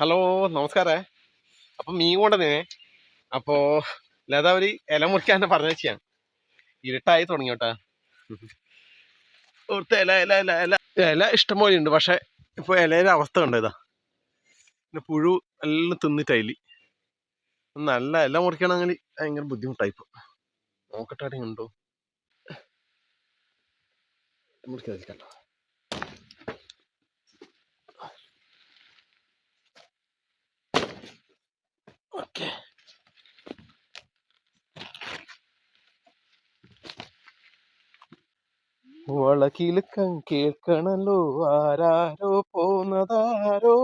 Hello നമസ്കാരേ. അപ്പം മീൻ കൊണ്ടുവന്നേ. അപ്പോ ലത ഒരു ഇല മുറിക്കാൻ പറഞ്ഞു വെച്ചാണ് ഇരുട്ടായി തുടങ്ങി ഇല ഇല ഇല ഇല. ഇല ഇഷ്ടംപോലെ ഉണ്ട് പക്ഷെ ഇപ്പൊ ഇലയുടെ അവസ്ഥ കണ്ടോ ഇതാ? പിന്നെ പുഴു എല്ലാം തിന്നിട്ടയിൽ നല്ല ഇല മുറിക്കണമെങ്കിൽ ഭയങ്കര ബുദ്ധിമുട്ടായി ഇപ്പോൾ നോക്കട്ടെ ഉണ്ടോ? മുറിക്കാതിരിക്കല്ലോ ഓക്കെ വളക്കിലുക്കം കേൾക്കണല്ലോ ആരാരോ പോന്നതാരോ?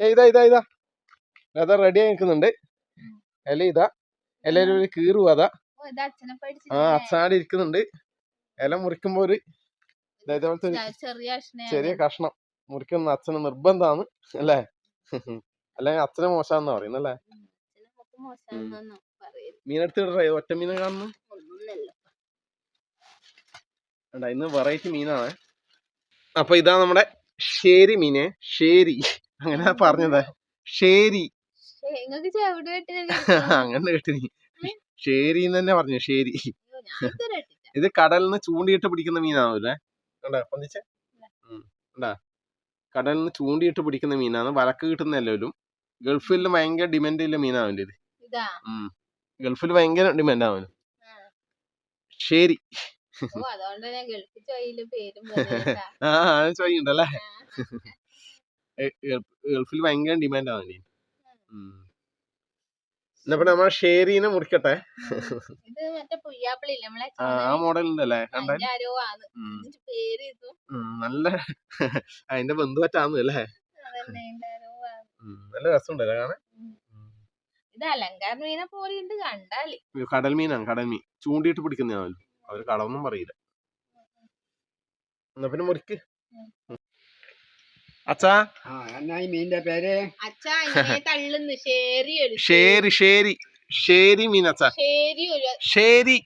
ഏ, ഇതാ ഇതാ ഇതാ. അതാ റെഡി ആയി നിൽക്കുന്നുണ്ട്. ഇല ഇതാ. എല്ലാരും ഒരു കീറുവാ അതാ. ഓ, ഇത് അച്ഛനെ ആ അച്ഛനാടി ഇരിക്കുന്നുണ്ട്. ഇല മുറിക്കുമ്പോ ഒരു ഇതേപോലത്തെ ഒരു ചെറിയ കഷ്ണം ചെറിയ കഷ്ണം മുറിക്കുന്ന അച്ഛന് നിർബന്ധാണ് അല്ലേ? അല്ലെങ്കിൽ അത്ര മോശാന്നാ പറയുന്നല്ലേ. മീനെടുത്ത് ഒറ്റ മീനെ കാണുന്നു. വേണ്ട ഇന്ന് വെറൈറ്റി മീനാണ്. അപ്പൊ ഇതാ നമ്മുടെ ഷേരി മീനെ. ഷേരി അങ്ങനെ പറഞ്ഞത്. ഷേരി അങ്ങനെ കേട്ടി? നീ ഷേരി എന്ന് തന്നെ പറഞ്ഞു ഷേരി ഇത് കടലിൽ നിന്ന് ചൂണ്ടിയിട്ട് പിടിക്കുന്ന മീനാണല്ലേ കണ്ടാ പൊന്നിച്ചേ കണ്ടാ? കടലിൽ നിന്ന് ചൂണ്ടിയിട്ട് പിടിക്കുന്ന മീനാണ്. വലക്ക് കിട്ടുന്ന എല്ലാവരും ഗൾഫിൽ ഭയങ്കര ഡിമാൻഡ് ഇല്ല ഇതാ? ഗൾഫിൽ ഭയങ്കര ഡിമാൻഡ് ആവുന്നു. ശരി. ആ ചോദിക്കണ്ടല്ലേ ഗൾഫിൽ ഭയങ്കര ഡിമാൻഡ് ആവുന്നു എന്നാ പിന്നെ നമ്മളെ ഷേരീനെ മുറിക്കട്ടെ. ആ മോഡൽ ഉണ്ടല്ലേ നല്ല അതിന്റെ ബന്ധുവറ്റാന്ന് അല്ലേ? നല്ല രസമുണ്ട് കാണാൻ. ഇത് അലങ്കാര മീനെ പോലെ ഉണ്ട് കണ്ടാൽ. കടൽ മീനാണ് കടൽ മീൻ. ചൂണ്ടിയിട്ട് പിടിക്കുന്നതാണല്ലോ അവർ. കടമൊന്നും പറയില്ല. എന്നാ പിന്നെ മുറിക്ക്. അച്ഛാ? ഈ മീനിന്റെ പേര്? അച്ഛാ തള്ളുന്നു ശേരി മീൻ. അച്ഛാ. ശേരി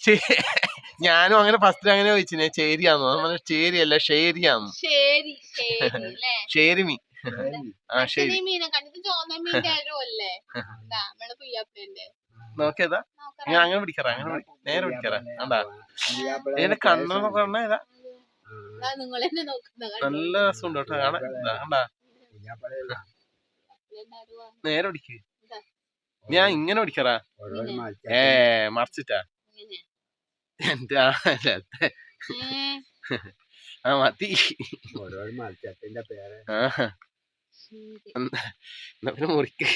ഞാനും അങ്ങനെ ഫസ്റ്റ് അങ്ങനെ ചോദിച്ചിനെ. ചേരിയാന്ന് ചേരിയല്ല ഷേരിയാന്ന് ശേരി ശേരി ഷേരി മീൻ. ആ ശരി. നോക്കിയതാ. ഞാൻ അങ്ങനെ പിടിക്കറാ അങ്ങനെ നേരെ പിടിക്കറാ. കണ്ടാ ഇതിന്റെ കണ്ണെന്നൊക്കെ നോക്കണ ഇതാ. ഇതാ നിങ്ങൾ എന്നെ നോക്കുന്ന നല്ല രസമുണ്ട് കേട്ടോ കാണാ കണ്ടാ. നേരെ പിടിക്ക്. ഞാൻ ഇങ്ങനെ പിടിക്കറാ. ഏ മറിച്ചിട്ടാ. എന്റെ ആ ആ മതി. ഓരോ മത്സ്യത്തിന്റെ പേര്. ആ എന്നാ പിന്നെ മുറിക്ക്.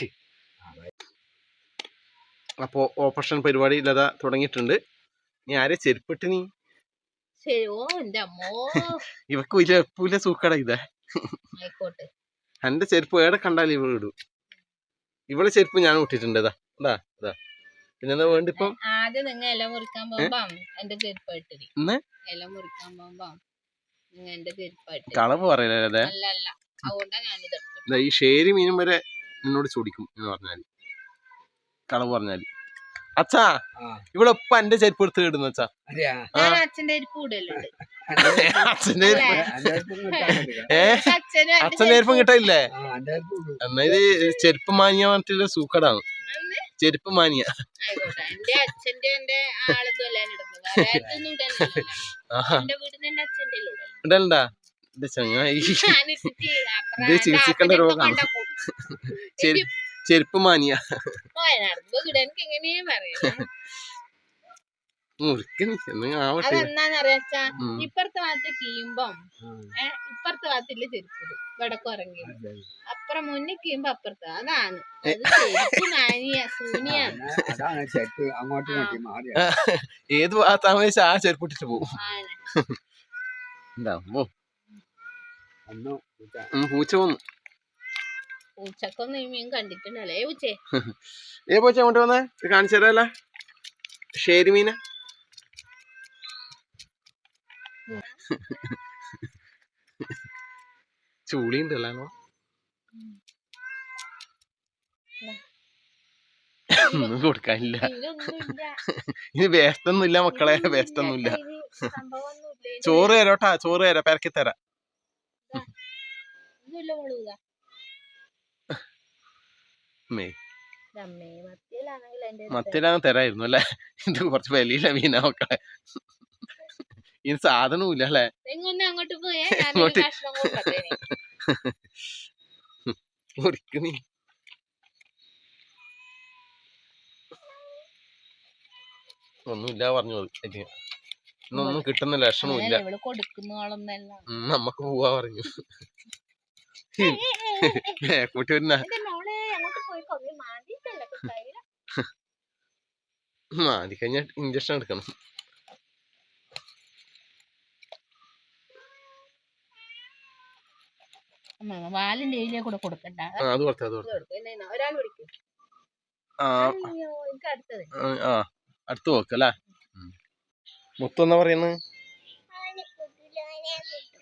അപ്പോ ഓപ്പറേഷൻ പരിപാടി ലത തുടങ്ങിയിട്ടുണ്ട്. നീ ആരെ ചെരുപ്പിട്ട് നീ? ഇവക്ക് വലിയ എപ്പൂല സൂക്കട ഇതാ. എന്റെ ചെരുപ്പ് ഏടെ കണ്ടാലും ഇവൾ ഇടും. ഇവളെ ചെരുപ്പ് ഞാൻ ഇട്ടിട്ടുണ്ട് ഇതാ ഇതാ ഇതാ പിന്നെന്താ വേണ്ടിപ്പം ആദ്യം നിങ്ങ ഇല മുറിക്കാൻ പോകുമ്പം എന്റെ ചെരുപ്പ് ഇട്ടിരി? ഇല മുറിക്കാൻ പോകുമ്പം കളവ് പറയില്ല അല്ല അല്ല. അതുകൊണ്ടാ ഞാനിത് എടുത്തത്. ഇതാ ഈ ഷേരി മീനും വരെ എന്നോട് ചോദിക്കും എന്ന് പറഞ്ഞാൽ കളവ് പറഞ്ഞാൽ അച്ഛാ ഇവിടെ ഒപ്പം എന്റെ ചെരുപ്പ് എടുത്ത് കിടുന്നു അച്ഛാ. അച്ഛന്റെ. ഏ? അച്ഛന്റെ ചെരുപ്പം കിട്ടില്ലേ. എന്നാ ഇത് ചെരുപ്പ് മാനിയ പറഞ്ഞിട്ടുള്ള സൂക്കടാണ്. ചെരുപ്പ് മാനിയ. ആയിക്കോട്ടെ. എന്റെ ചങ്ങായി ഇത് ചികിത്സിക്കേണ്ട രോഗമാണ് ചെരുപ്പ് മാനിയ മുറിക്കണി എന്തെങ്കിലും ആവട്ടെ അതെന്താന്നറിയാച്ചാ. ഇപ്പുറത്തെ ഭാഗത്ത് കീയുമ്പം ഇപ്പുറത്തെ ഭാഗത്തില്ല ചെരുപ്പിടും വടക്കു ഇറങ്ങി അപ്പുറം മുന്നിൽ കീയുമ്പോ അപ്പുറത്ത് അതാണ് ഏത് ഭാഗത്താന്ന് ആ ചെരുപ്പ് ഇട്ടിട്ട് പോകും എന്താ പൂച്ച. വന്നു. പൂച്ചക്കൊന്നും ഈ മീൻ കണ്ടിട്ടുണ്ടല്ലേ ഏ പൂച്ചേ. ഏ പൂച്ച അങ്ങോട്ട് വന്നേ? ഇത് കാണിച്ചു തരാല്ല ഷേരി മീന. ചൂളി ഉണ്ടല്ലോ ഒന്നും കൊടുക്കാനില്ല. ഇത് ഇനി വേസ്റ്റ് ഒന്നും ഇല്ല. മക്കളെ വേസ്റ്റൊന്നുമില്ല ചോറ് തരോട്ടാ ചോറ് തരാം പെരക്കി തരാം. ഇതുമില്ല മത്തിയിലാണെങ്കിൽ എന്റെ മത്തിനാണ് തരായിരുന്നു അല്ലെ? ഇത് കുറച്ച് വലിയില്ല മീനാ മക്കളെ. ഇനി സാധനവും ഇല്ല അല്ലെ അങ്ങോട്ട് പോയേ? ഒന്നുമില്ല പറഞ്ഞു. ഇന്നൊന്നും കിട്ടുന്ന കൊടുക്കുന്നോളൊന്നല്ല നമ്മക്ക് പോവാ പറഞ്ഞു. കൂട്ടി വരുന്ന എന്റെ മോളെ അങ്ങോട്ട് പോയി കൊറേ മാന്തിട്ടല്ലേ കയ്യിൽ മാതി കഴിഞ്ഞാൽ ഇഞ്ചക്ഷൻ എടുക്കണം വാലിന്റെ ഏരിയ കൂടെ കൊടുക്കണ്ട അത് കുറച്ച് അത് ആ അടുത്ത് നോക്കല്ലേ പറയുന്നത്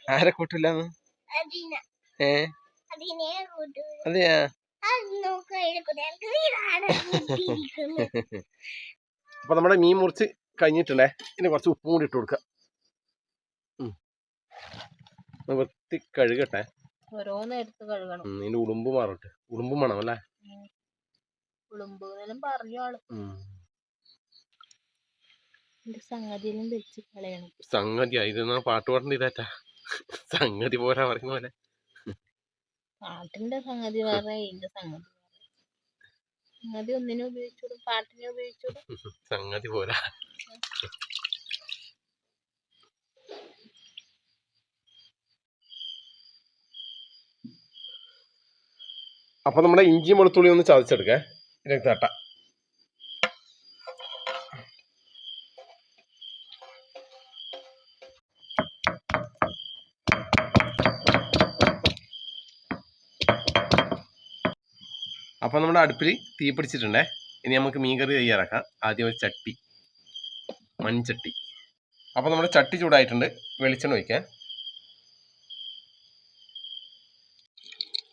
ആരെ കൂട്ടില്ലാന്ന് ഏ അതെയാ? അപ്പൊ നമ്മുടെ മീൻ മുറിച്ച് കഴിഞ്ഞിട്ടുണ്ടേ. ഇനി കുറച്ച് ഉപ്പും കൂടി ഇട്ട് കൊടുക്കാം. വൃത്തി കഴുകട്ടെ. ഇതിന്റെ ഉളുമ്പ് മാറട്ടെ. ഉളുമ്പ് വേണം അല്ലേ? സംഗതി ആയിരുന്നു പാട്ട് പാടേണ്ട ഇതാറ്റാ. സംഗതി പോരാ പറയുന്ന പോലെ പാട്ടിന്റെ സംഗതി വേറെ ഇതിന്റെ സംഗതി സംഗതി ഒന്നിനും ഉപയോഗിച്ചോടും പാട്ടിനെ ഉപയോഗിച്ചോടും. സംഗതി പോരാ. അപ്പൊ നമ്മുടെ ഇഞ്ചി വെളുത്തുള്ളി ഒന്ന് ചതച്ചെടുക്കേ. ഇതിലേക്ക് തട്ട അപ്പൊ നമ്മുടെ അടുപ്പിൽ തീ പിടിച്ചിട്ടുണ്ടേ. ഇനി നമുക്ക് മീൻകറി തയ്യാറാക്കാം. ആദ്യം ഒരു ചട്ടി. മൺചട്ടി. അപ്പോൾ നമ്മുടെ ചട്ടി ചൂടായിട്ടുണ്ട്. വെളിച്ചെണ്ണ ഒഴിക്കാൻ.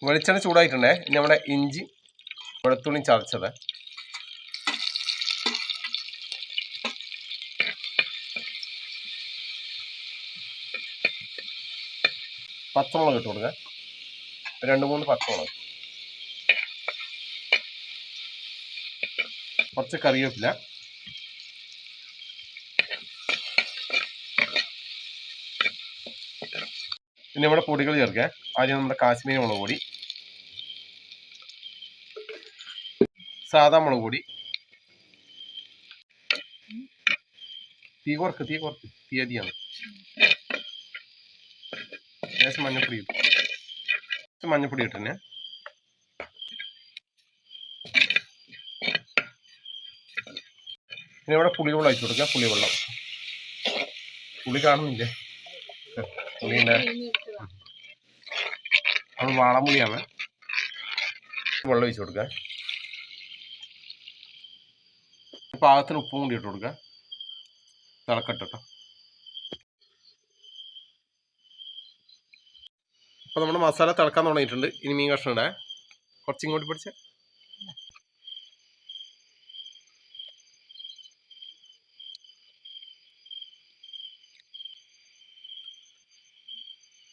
വെളിച്ചെണ്ണ ചൂടായിട്ടുണ്ടേ. ഇനി നമ്മുടെ ഇഞ്ചി വെളുത്തുള്ളി ചതച്ചത്. പച്ചമുളക് ഇട്ട് കൊടുക്കുക. രണ്ട് മൂന്ന് പച്ചമുളക്. കുറച്ച് കറിവേപ്പില. പിന്നെ നമ്മുടെ പൊടികൾ ചേർക്കാം ആദ്യം നമ്മുടെ കാശ്മീരി മുളക് പൊടി സാധാ മുളക് പൊടി തീ കുറക്ക് തീ കുറക്ക് തീ അധികമാണ് ലേശം മഞ്ഞപ്പൊടി ഇട്ടു. മഞ്ഞപ്പൊടി ഇട്ടന്നെ പിന്നെ ഇവിടെ പുളിവെള്ളം ഒഴിച്ചു കൊടുക്കുക പുളിവെള്ളം പുളി കാണുന്നില്ലേ? പുളിയുണ്ട് അത് വാളമുളിയാണ് വെള്ളം ഒഴിച്ചു കൊടുക്കുക പാകത്തിന് ഉപ്പും കൂടി ഇട്ട് കൊടുക്കുക തിളക്കട്ടോ അപ്പൊ നമ്മുടെ മസാല തിളക്കാൻ തുടങ്ങിയിട്ടുണ്ട്. ഇനി മീൻ കഷ്ണം ഇടാൻ. കുറച്ച് ഇങ്ങോട്ട് പിടിച്ച.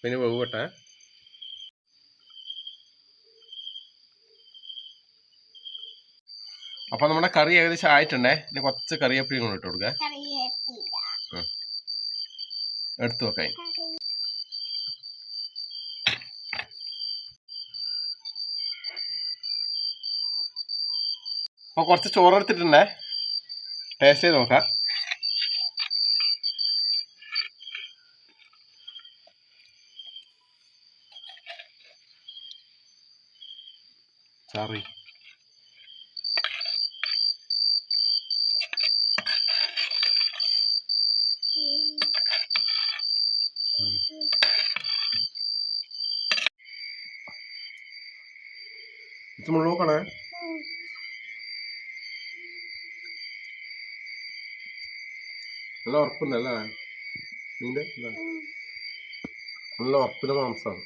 പിന്നെ വേവട്ടെ അപ്പൊ നമ്മുടെ കറി ഏകദേശം ആയിട്ടുണ്ടേ? ഇനി കുറച്ച് കറിവേപ്പിലയും കൂടെ ഇട്ട് കൊടുക്ക. എടുത്തു വെക്കാൻ അപ്പൊ കുറച്ച് ചോറ് എടുത്തിട്ടുണ്ടേ? ടേസ്റ്റ് ചെയ്ത് നോക്കാം. ചാറി ഇത് മുഴുവൻ നല്ല ഉറപ്പുണ്ടല്ലേ നിന്റെ. നല്ല ഉറപ്പിലെ മാംസമാണ്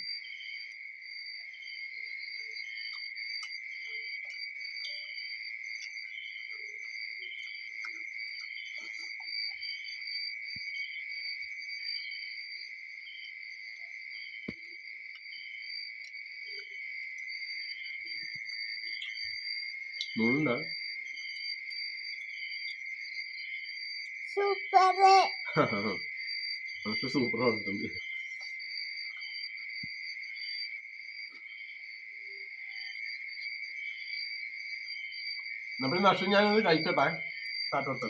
മൂന്നാ സൂപ്പർ സൂപ്പറാണ് തമ്പി നമ്മുടെ നഷ്ടം ഞാനത് കഴിക്കട്ടെ താറ്റോട്ട്